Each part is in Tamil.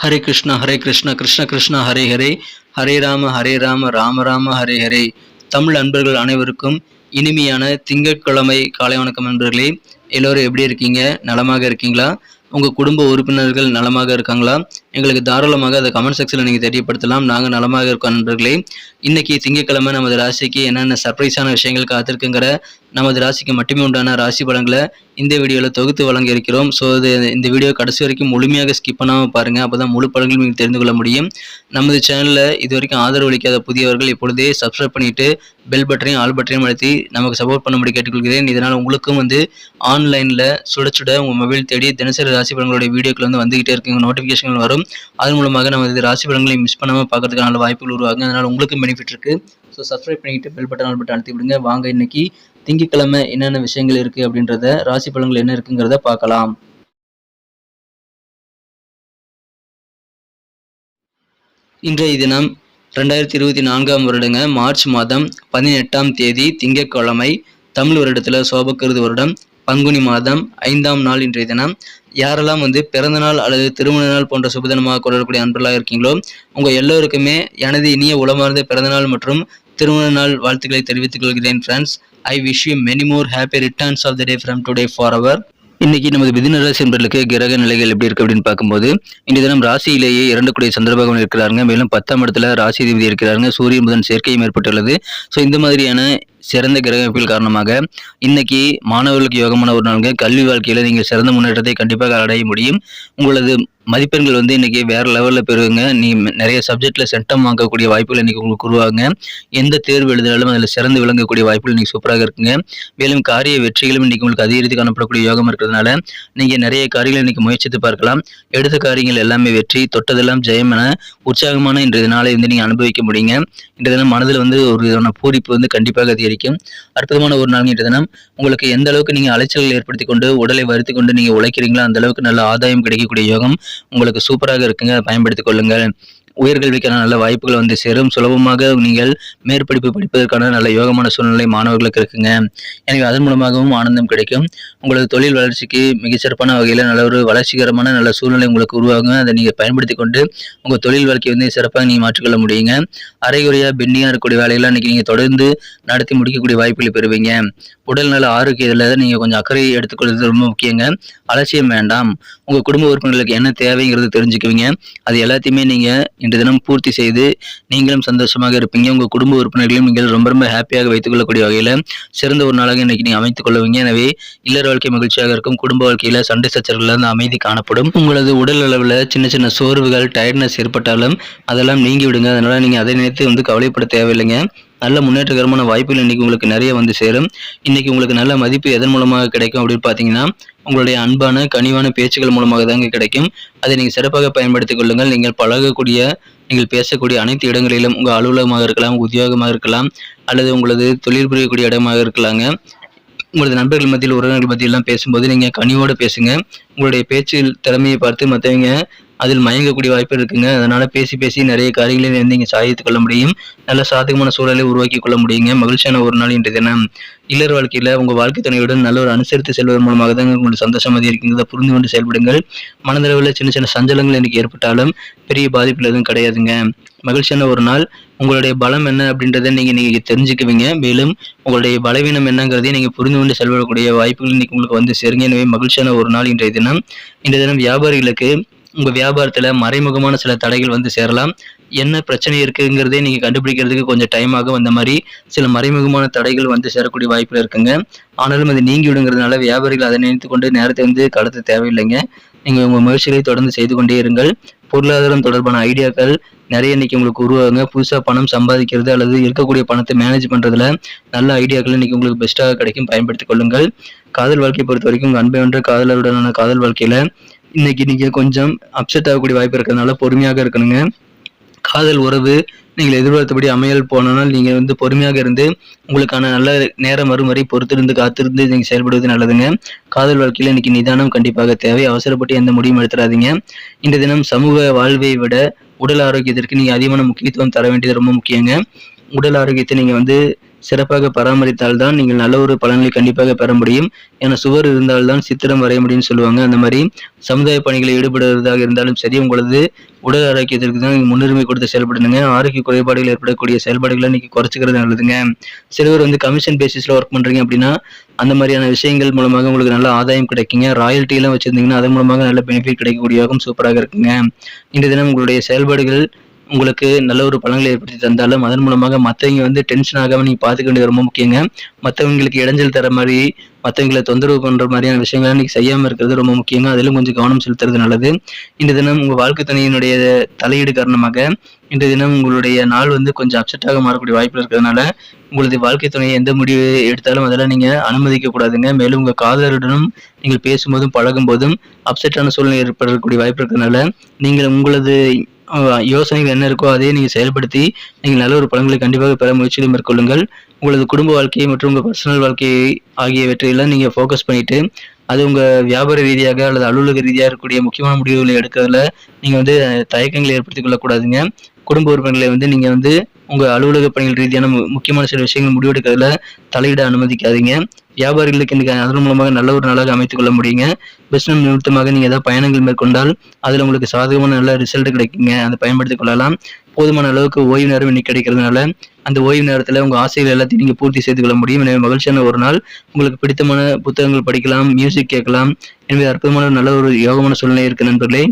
ஹரே கிருஷ்ணா ஹரே கிருஷ்ணா கிருஷ்ண கிருஷ்ணா ஹரே ஹரே. ஹரே ராம ஹரே ராம ராம ராம ஹரே ஹரே. தமிழ் அன்பர்கள் அனைவருக்கும் இனிமையான திங்கட்கிழமை காலை வணக்கம் நண்பர்களே. எல்லோரும் எப்படி இருக்கீங்க? நலமாக இருக்கீங்களா? உங்கள் குடும்ப உறுப்பினர்கள் நலமாக இருக்காங்களா? எங்களுக்கு தாராளமாக அதை கமெண்ட் செக்ஷனில் நீங்கள் தெரியப்படுத்தலாம். நாங்கள் நலமாக இருக்கோம் நண்பர்களே. இன்னைக்கு திங்கட்கிழமை நமது ராசிக்கு என்னென்ன சர்ப்ரைஸான விஷயங்கள் காத்திருக்குங்கிற நமது ராசிக்கு மட்டுமே உண்டான ராசி பலன்களை இந்த வீடியோவில் தொகுத்து வழங்க இருக்கிறோம் ஸோ இது இந்த வீடியோ கடைசி வரைக்கும் முழுமையாக ஸ்கிப் பண்ணாமல் பாருங்கள் அப்போ தான் முழு பலன்களும் நீங்கள் தெரிந்து கொள்ள முடியும். நமது சேனலில் இது வரைக்கும் ஆதரவு அளிக்காத புதியவர்கள் இப்பொழுதே சப்ஸ்கிரைப் பண்ணிவிட்டு பெல் பட்டனையும் ஆல் பட்டனையும் அழுத்தி நமக்கு சப்போர்ட் பண்ணும்படி கேட்டுக்கொள்கிறேன். இதனால் உங்களுக்கும் வந்து ஆன்லைனில் சுட சுட உங்கள் மொபைல் தேடி தினசரி ராசி பலன்களுடைய வீடியோக்கள் வந்து வந்துகிட்டே இருக்குங்க. நோட்டிஃபிகேஷன்கள் வரும். அதன் மூலமாக நமது ராசி பலன்களை மிஸ் பண்ணாமல் பார்க்கறதுக்கான வாய்ப்புகள் உருவாகும் அதனால் உங்களுக்கும் பெனிஃபிட் இருக்குது ஸோ சப்ஸ்கிரைப் பண்ணிக்கிட்டு பெல் பட்டன் ஆல் பட்டன் அழுத்தி விடுங்க. வாங்க இன்னைக்கு திங்கக்கிழமை என்னென்ன விஷயங்கள் இருக்குது அப்படின்றத ராசி பலன்கள் என்ன இருக்குங்கிறத பார்க்கலாம். இன்றைய தினம் ரெண்டாயிரத்தி இருபத்தி நான்காம் வருடங்க. மார்ச் மாதம் பதினெட்டாம் தேதி திங்கட்கிழமை தமிழ் வருடத்தில் சோபக்கிருது வருடம். பங்குனி மாதம் ஐந்தாம் நாள் இன்றைய தினம். யாரெல்லாம் வந்து பிறந்தநாள் அல்லது திருமண நாள் போன்ற சுபதினமாக கொண்டாடக்கூடிய அன்பர்களாக இருக்கீங்களோ உங்கள் எல்லோருக்குமே எனது இனிய உளமார்ந்த பிறந்தநாள் மற்றும் திருமண நாள் வாழ்த்துக்களை தெரிவித்துக் கொள்கிறேன் friends I wish you many more happy returns of the day from today for our இன்னைக்கு நமது மிதின ராசி என்பர்களுக்கு கிரக நிலைகள் எப்படி இருக்கு அப்படின்னு பார்க்கும்போது இன்றைய தினம் ராசியிலேயே இரண்டு கூடிய சந்திரபகவன் இருக்கிறாங்க மேலும் பத்தாம் இடத்துல ராசி அதிபதி இருக்கிறாங்க சூரியன் புதன் சேர்க்கையும் ஏற்பட்டுள்ளது. ஸோ இந்த மாதிரியான சிறந்த கிரக காரணமாக இன்னைக்கு மாணவர்களுக்கு யோகமான ஒரு நாளுங்க. கல்வி வாழ்க்கையில் நீங்கள் சிறந்த முன்னேற்றத்தை கண்டிப்பாக அடைய முடியும். உங்களது மதிப்பெண்கள் வந்து இன்னைக்கு வேற லெவலில் பெறுவீங்க நீ நிறைய சப்ஜெக்ட்ல சென்டம் வாங்கக்கூடிய வாய்ப்புகள் இன்னைக்கு உங்களுக்கு உருவாங்க எந்த தேர்வு எழுதினாலும் அதில் சிறந்து விளங்கக்கூடிய வாய்ப்புகள் இன்னைக்கு சூப்பராக இருக்குங்க. மேலும் காரிய வெற்றிகளும் இன்னைக்கு உங்களுக்கு அதிகரித்து காணப்படக்கூடிய யோகம் இருக்கிறதுனால நீங்க நிறைய காரியங்களை இன்னைக்கு முயற்சித்து பார்க்கலாம். எடுத்த காரியங்கள் எல்லாமே வெற்றி தொட்டதெல்லாம் ஜெயம் என உற்சாகமான இன்றைய நாளை வந்து நீங்க அனுபவிக்க முடியுங்க. இன்றைய தினம் மனதில் வந்து ஒரு விதமான பூரிப்பு வந்து கண்டிப்பாக அதிகரிக்கும். அற்புதமான ஒரு நாள் தினம். உங்களுக்கு எந்த அளவுக்கு நீங்க அலைச்சல்கள் ஏற்படுத்தி கொண்டு உடலை வருத்தி கொண்டு நீங்க உழைக்கிறீங்களோ அந்த அளவுக்கு நல்ல ஆதாயம் கிடைக்கக்கூடிய யோகம் உங்களுக்கு சூப்பராக இருக்குங்க. பயன்படுத்திக் கொள்ளுங்கள். உயர்கல்விக்கான நல்ல வாய்ப்புகள் வந்து சேரும். சுலபமாக நீங்கள் மேற்படிப்பு படிப்பதற்கான நல்ல யோகமான சூழ்நிலை மாணவர்களுக்கு இருக்குங்க. எனவே அதன் மூலமாகவும் ஆனந்தம் கிடைக்கும். உங்களது தொழில் வளர்ச்சிக்கு மிகச்சிறப்பான வகையில் நல்ல ஒரு வளர்ச்சிகரமான நல்ல சூழ்நிலை உங்களுக்கு உருவாகும் அதை நீங்கள் பயன்படுத்தி கொண்டு உங்கள் தொழில் வாழ்க்கையை வந்து சிறப்பாக நீங்கள் மாற்றிக்கொள்ள முடியுங்க. அரைகுறையாக பெண்டிங்காக இருக்கக்கூடிய வேலையெல்லாம் இன்றைக்கி நீங்கள் தொடர்ந்து நடத்தி முடிக்கக்கூடிய வாய்ப்புகளை பெறுவீங்க. உடல் நல ஆரோக்கியத்தில் நீங்கள் கொஞ்சம் அக்கறை எடுத்துக்கொள்வது ரொம்ப முக்கியங்க. அலட்சியம் வேண்டாம். உங்கள் குடும்ப உறுப்பினர்களுக்கு என்ன தேவைங்கிறது தெரிஞ்சுக்குவீங்க. அது எல்லாத்தையுமே நீங்கள் இன்று தினம் பூர்த்தி செய்து நீங்களும் சந்தோஷமாக இருப்பீங்க. உங்கள் குடும்ப உறுப்பினர்களையும் நீங்கள் ரொம்ப ரொம்ப ஹாப்பியாக வைத்துக் கொள்ளக்கூடிய வகையில் சிறந்த ஒரு நாளாக இன்றைக்கி நீங்கள் அமைத்துக் கொள்ளுவீங்க. எனவே இல்லற வாழ்க்கை மகிழ்ச்சியாக இருக்கும். குடும்ப வாழ்க்கையில் சண்டை சச்சரவுகள் இருந்து அமைதி காணப்படும். உங்களது உடல் அளவில் சின்ன சின்ன சோர்வுகள் டயர்ட்னஸ் ஏற்பட்டாலும் அதெல்லாம் நீங்கி விடுங்க. அதனால் நீங்கள் அதை நினைத்து வந்து கவலைப்பட தேவையில்லைங்க. நல்ல முன்னேற்றகரமான வாய்ப்புகள் இன்றைக்கி உங்களுக்கு நிறைய வந்து சேரும். இன்றைக்கி உங்களுக்கு நல்ல மதிப்பு எதன் மூலமாக கிடைக்கும் அப்படின்னு பார்த்தீங்கன்னா உங்களுடைய அன்பான கனிவான பேச்சுகள் மூலமாக தாங்க கிடைக்கும். அதை நீங்கள் சிறப்பாக பயன்படுத்திக் கொள்ளுங்கள். நீங்கள் பழகக்கூடிய நீங்கள் பேசக்கூடிய அனைத்து இடங்களிலும் உங்கள் அலுவலகமாக இருக்கலாம் உத்தியோகமாக இருக்கலாம் அல்லது உங்களது தொழில் புரியக்கூடிய இடமாக இருக்கலாங்க. உங்களது நண்பர்கள் மத்தியில் உறவினர்கள் மத்தியெல்லாம் பேசும்போது நீங்கள் கனிவோடு பேசுங்க. உங்களுடைய பேச்சில் திறமையை பார்த்து மற்றவங்க அதில் மயங்கக்கூடிய வாய்ப்பு இருக்குங்க. அதனால பேசி பேசி நிறைய காரியங்களை வந்து நீங்கள் சாதித்துக் கொள்ள முடியும். நல்ல சாதகமான சூழலை உருவாக்கி கொள்ள முடியுங்க. மகிழ்ச்சியான ஒரு நாள் இன்றைய தினம். இல்லற வாழ்க்கையில் உங்கள் வாழ்க்கை துணையுடன் நல்ல ஒரு அனுசரித்து செல்வதன் மூலமாக தான் உங்களுக்கு சந்தோஷம் அதிகரிக்கிறத புரிந்து கொண்டு செயல்படுங்கள். மனதளவில் சின்ன சின்ன சஞ்சலங்கள் எனக்கு ஏற்பட்டாலும் பெரிய பாதிப்புல எதுவும் கிடையாதுங்க. மகிழ்ச்சியான ஒரு நாள். உங்களுடைய பலம் என்ன அப்படின்றத நீங்க நீங்க தெரிஞ்சுக்குவீங்க. மேலும் உங்களுடைய பலவீனம் என்னங்கிறதையும் நீங்க புரிந்து கொண்டு செயல்படக்கூடிய வாய்ப்புகள் இன்னைக்கு உங்களுக்கு வந்து சேருங்க. எனவே மகிழ்ச்சியான ஒரு நாள் இன்றைய தினம். இன்றைய தினம் வியாபாரிகளுக்கு உங்க வியாபாரத்துல மறைமுகமான சில தடைகள் வந்து சேரலாம். என்ன பிரச்சனை இருக்குங்கிறதே நீங்க கண்டுபிடிக்கிறதுக்கு கொஞ்சம் டைம் ஆகும். அந்த மாதிரி சில மறைமுகமான தடைகள் வந்து சேரக்கூடிய வாய்ப்புகள் இருக்குங்க. ஆனாலும் அது நீங்கி விடுங்கிறதுனால வியாபாரிகள் அதை நினைத்து கொண்டு நேரத்தை வந்து கடத்த தேவையில்லைங்க. நீங்க உங்க முயற்சிகளை தொடர்ந்து செய்து கொண்டே இருங்கள். பொருளாதாரம் தொடர்பான ஐடியாக்கள் நிறைய இன்னைக்கு உங்களுக்கு உருவாகுங்க. புதுசாக பணம் சம்பாதிக்கிறது அல்லது இருக்கக்கூடிய பணத்தை மேனேஜ் பண்ணுறதுல நல்ல ஐடியாக்கள் இன்னைக்கு உங்களுக்கு பெஸ்ட்டாக கிடைக்கும். பயன்படுத்திக் கொள்ளுங்கள். காதல் வாழ்க்கையை பொறுத்த வரைக்கும் அன்பை வென்ற காதலருடனான காதல் வாழ்க்கையில் இன்னைக்கு நீங்கள் கொஞ்சம் அப்செட் ஆகக்கூடிய வாய்ப்பு இருக்கிறதுனால பொறுமையாக இருக்கணுங்க. காதல் உறவு நீங்கள் எதிர்பார்த்தபடி அமையல் போனால் நீங்கள் வந்து பொறுமையாக இருந்து உங்களுக்கான நல்ல நேரம் வரும் வரை பொறுத்திருந்து காத்திருந்து நீங்கள் செயல்படுவது நல்லதுங்க. காதல் வாழ்க்கையில் இன்னைக்கு நிதானம் கண்டிப்பாக தேவை. அவசரப்பட்டு எந்த முடிவும் எடுத்துடாதீங்க இந்த தினம் சமூக வாழ்வை விட உடல் ஆரோக்கியத்திற்கு நீங்கள் அதிகமான முக்கியத்துவம் தர வேண்டியது ரொம்ப முக்கியங்க. உடல் ஆரோக்கியத்தை நீங்கள் வந்து சிறப்பாக பராமரித்தால் தான் நீங்கள் நல்ல ஒரு பலன்களை கண்டிப்பாக பெற முடியும். ஏன்னா சுவர் இருந்தால்தான் சித்திரம் வரைய முடியும்னு சொல்லுவாங்க. அந்த மாதிரி சமுதாய பணிகளில் ஈடுபடுவதாக இருந்தாலும் சரி உங்களது உடல் ஆரோக்கியத்திற்கு தான் முன்னுரிமை கொடுத்து செயல்படுங்க ஆரோக்கிய குறைபாடுகள் ஏற்படக்கூடிய செயல்பாடுகளை நீங்கள் குறைச்சிக்கிறது நல்லதுங்க. சிலவர் வந்து கமிஷன் பேசிஸில் ஒர்க் பண்ணுறீங்க அப்படின்னா அந்த மாதிரியான விஷயங்கள் மூலமாக உங்களுக்கு நல்ல ஆதாயம் கிடைக்குங்க. ராயல்ட்டி வச்சுருந்தீங்கன்னா அதன் மூலமாக நல்ல பெனிஃபிட் கிடைக்கக்கூடியவாகவும் சூப்பராக இருக்குங்க. இன்றைய தினம் உங்களுடைய செயல்பாடுகள் உங்களுக்கு நல்ல ஒரு பலன்களை ஏற்படுத்தி தந்தாலும் அதன் மூலமாக மற்றவங்க வந்து டென்ஷன் ஆகாமல் நீங்கள் பார்த்துக்க வேண்டியது ரொம்ப முக்கியங்க. மற்றவங்களுக்கு இடைஞ்சல் தர மாதிரி மற்றவங்களை தொந்தரவு பண்ணுற மாதிரியான விஷயங்களை நீங்கள் செய்யாமல் இருக்கிறது ரொம்ப முக்கியங்க. அதிலும் கொஞ்சம் கவனம் செலுத்துறது நல்லது. இந்த தினம் உங்கள் வாழ்க்கை துணையினுடைய தலையீடு காரணமாக இன்றைய தினம் உங்களுடைய நாள் வந்து கொஞ்சம் அப்செட்டாக மாறக்கூடிய வாய்ப்பு இருக்கிறதுனால உங்களது வாழ்க்கை துணையை எந்த முடிவு எடுத்தாலும் அதெல்லாம் நீங்கள் அனுமதிக்க கூடாதுங்க. மேலும் உங்கள் காதலருடனும் நீங்கள் பேசும்போதும் பழகும் போதும் அப்செட்டான சூழ்நிலை ஏற்படக்கூடிய வாய்ப்பு இருக்கிறதுனால நீங்கள் உங்களது யோசனைகள் என்ன இருக்கோ அதையே நீங்கள் செயல்படுத்தி நீங்கள் நல்ல ஒரு பலன்களை கண்டிப்பாக பெற முயற்சிகளை மேற்கொள்ளுங்கள். உங்களது குடும்ப வாழ்க்கையை மற்றும் உங்கள் பர்சனல் வாழ்க்கையை ஆகியவற்றையெல்லாம் நீங்கள் ஃபோக்கஸ் பண்ணிட்டு அது உங்கள் வியாபார ரீதியாக அல்லது அலுவலக ரீதியாக இருக்கக்கூடிய முக்கியமான முடிவுகளை எடுக்கிறதுல நீங்கள் வந்து தயக்கங்களை ஏற்படுத்திக் கொள்ளக்கூடாதுங்க. குடும்ப உறுப்பினர்களை வந்து நீங்கள் வந்து உங்கள் அலுவலக பணிகள் ரீதியான முக்கியமான சில விஷயங்கள் முடிவெடுக்கிறதுல தலையிட அனுமதிக்காதீங்க. வியாபாரிகளுக்கு இன்னைக்கு அதன் மூலமாக நல்ல ஒரு நாளாக அமைத்துக் கொள்ள முடியுங்க. பிஸ்னஸ் நிமித்தமாக நீங்கள் ஏதாவது பயணங்கள் மேற்கொண்டால் அதில் உங்களுக்கு சாதகமான நல்ல ரிசல்ட் கிடைக்குங்க. அதை பயன்படுத்திக் கொள்ளலாம். போதுமான அளவுக்கு ஓய்வு நேரம் இன்னைக்கு கிடைக்கிறதுனால அந்த ஓய்வு நேரத்தில் உங்கள் ஆசைகள் எல்லாத்தையும் நீங்கள் பூர்த்தி செய்து கொள்ள முடியும். எனவே மகிழ்ச்சியான ஒரு நாள். உங்களுக்கு பிடித்தமான புத்தகங்கள் படிக்கலாம் மியூசிக் கேட்கலாம். எனவே அற்புதமான நல்ல ஒரு யோகமான சூழ்நிலை இருக்கு நண்பர்களே.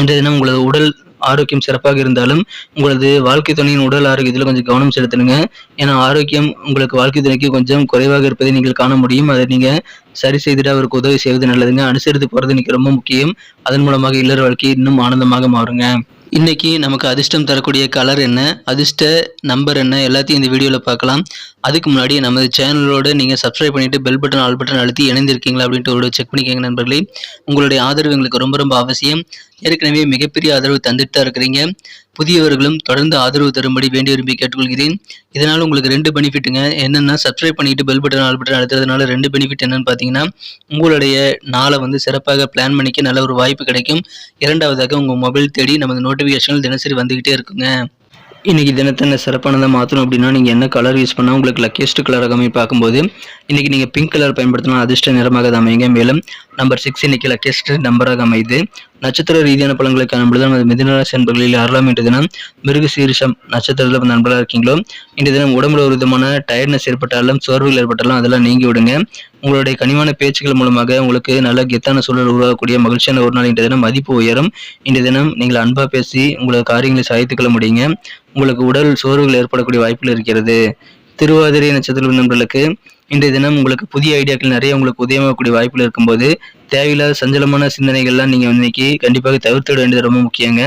இன்றைய தினம் உங்களது உடல் ஆரோக்கியம் சிறப்பாக இருந்தாலும் உங்களது வாழ்க்கை துணையின் உடல் ஆரோக்கியத்தில் கொஞ்சம் கவனம் செலுத்தணுங்க. ஏன்னா ஆரோக்கியம் உங்களுக்கு வாழ்க்கை துணைக்கு கொஞ்சம் குறைவாக இருப்பதை நீங்கள் காண முடியும். அதை நீங்கள் சரி செய்துட்டு அவருக்கு உதவி செய்வது நல்லதுங்க. அனுசரித்து போகிறது இன்னைக்கு ரொம்ப முக்கியம். அதன் மூலமாக இல்லற வாழ்க்கை இன்னும் ஆனந்தமாக மாறுங்க. இன்னைக்கு நமக்கு அதிர்ஷ்டம் தரக்கூடிய கலர் என்ன? அதிர்ஷ்ட நம்பர் என்ன? எல்லாத்தையும் இந்த வீடியோவில் பார்க்கலாம். அதுக்கு முன்னாடி நமது சேனலோடு நீங்கள் சப்ஸ்கிரைப் பண்ணிவிட்டு பெல் பட்டன் ஆல் பட்டன் அழுத்தி இணைந்திருக்கீங்களா அப்படின்ட்டு ஒரு செக் பண்ணிக்கோங்க நண்பர்களே. உங்களுடைய ஆதரவு எங்களுக்கு ரொம்ப ரொம்ப அவசியம். ஏற்கனவே மிகப்பெரிய ஆதரவு தந்துட்டு தான் இருக்கிறீங்க. புதியவர்களும் தொடர்ந்து ஆதரவு தரும்படி வேண்டி விரும்பி கேட்டுக்கொள்கிறேன். இதனால் உங்களுக்கு ரெண்டு பெனிஃபிட்டுங்க. என்னென்னா சப்ஸ்கிரைப் பண்ணிட்டு பெல் பட்டன் ஆல் பட்டன் அழுத்துறதுனால ரெண்டு பெனிஃபிட் என்னன்னு பார்த்தீங்கன்னா உங்களுடைய நாளை வந்து சிறப்பாக பிளான் பண்ணிக்க நல்ல ஒரு வாய்ப்பு கிடைக்கும். இரண்டாவதாக உங்கள் மொபைல் தேடி நமது நோட்டிஃபிகேஷன்கள் தினசரி வந்துக்கிட்டே இருக்குங்க. இன்றைக்கி தினத்தை என்ன சிறப்பானதாக மாற்றணும் அப்படின்னா நீங்கள் என்ன கலர் யூஸ் பண்ணால் உங்களுக்கு லக்கியஸ்ட் கலராக கம்மி பார்க்கும்போது இன்றைக்கி நீங்கள் பிங்க் கலர் பயன்படுத்தினா அதிர்ஷ்ட நிறமாக தான் அமையுங்க. மேலும் நம்பர் சிக்ஸ் இன்னைக்கு லக்கியஸ்ட் நம்பராக அமையுது. நட்சத்திர ரீதியான பலன்களை காணும்பொழுது நமது மிதுனராசி நண்பர்களில் ஆறலாம் இன்று தினம். மிருக சீரிஷம் நட்சத்திரத்தில் நண்பர்களாக நண்பராக இருக்கீங்களோ? இன்றைய தினம் உடம்புல ஒரு விதமான டயர்ட்னஸ் ஏற்பட்டாலும் சோர்வுகள் ஏற்பட்டாலும் அதெல்லாம் நீங்கி விடுங்க. உங்களுடைய கனிவான பேச்சுக்கள் மூலமாக உங்களுக்கு நல்ல கெத்தான சூழல் உருவாகக்கூடிய மகிழ்ச்சியான ஒரு நாள் இன்றைய தினம் மதிப்பு உயரும். இன்றைய தினம் நீங்கள் அன்பா பேசி உங்களது காரியங்களை சாதித்துக் கொள்ள முடியுங்க. உங்களுக்கு உடல் சோர்வுகள் ஏற்படக்கூடிய வாய்ப்புகள் இருக்கிறது. திருவாதிரை நட்சத்திர நண்பர்களுக்கு இன்றைய தினம் உங்களுக்கு புதிய ஐடியாக்கள் நிறைய உங்களுக்கு உதயமாகக்கூடிய வாய்ப்புகள் இருக்கும்போது தேவையில்லாத சஞ்சலமான சிந்தனைகள்லாம் நீங்கள் இன்னைக்கு கண்டிப்பாக தவிர்த்துட வேண்டியது ரொம்ப முக்கியங்க.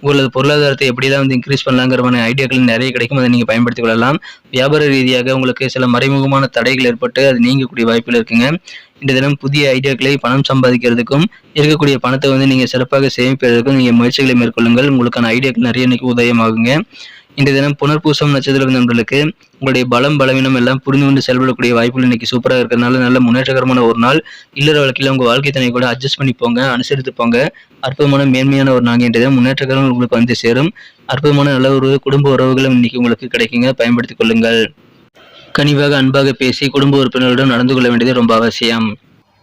உங்களது பொருளாதாரத்தை எப்படிலாம் வந்து இன்க்ரீஸ் பண்ணலாங்கிறமான ஐடியாக்கள் நிறைய கிடைக்கும். அதை நீங்கள் பயன்படுத்திக் கொள்ளலாம். வியாபார ரீதியாக உங்களுக்கு சில மறைமுகமான தடைகள் ஏற்பட்டு அது நீங்கக்கூடிய வாய்ப்புகள் இருக்குங்க. இந்த தினம் புதிய ஐடியாக்களை பணம் சம்பாதிக்கிறதுக்கும் இருக்கக்கூடிய பணத்தை வந்து நீங்கள் சிறப்பாக சேமிப்பதற்கும் நீங்கள் முயற்சிகளை மேற்கொள்ளுங்கள். உங்களுக்கான ஐடியாக்கள் நிறைய இன்னைக்கு உதயமாகுங்க. இன்றைய தினம் புனர்பூசம் நட்சத்திர நண்பர்களுக்கு உங்களுடைய பலம் பலவீனம் எல்லாம் புரிந்து கொண்டு செயல்படக்கூடிய வாய்ப்புகள் இன்னைக்கு சூப்பராக இருக்கிறதுனால நல்ல முன்னேற்றகரமான ஒரு நாள். இல்லற வாழ்க்கையில் உங்கள் வாழ்க்கை தனியை கூட அட்ஜஸ்ட் பண்ணி போங்க அனுசரித்து போங்க. அற்புதமான மேன்மையான ஒரு நாங்கள் இன்றைய முன்னேற்றகரம் உங்களுக்கு வந்து சேரும். அற்புதமான நல்ல ஒரு குடும்ப உறவுகளும் இன்னைக்கு உங்களுக்கு கிடைக்குங்க. பயன்படுத்திக் கொள்ளுங்கள். கனிவாக அன்பாக பேசி குடும்ப உறுப்பினர்களுடன் நடந்து கொள்ள வேண்டியது ரொம்ப அவசியம்.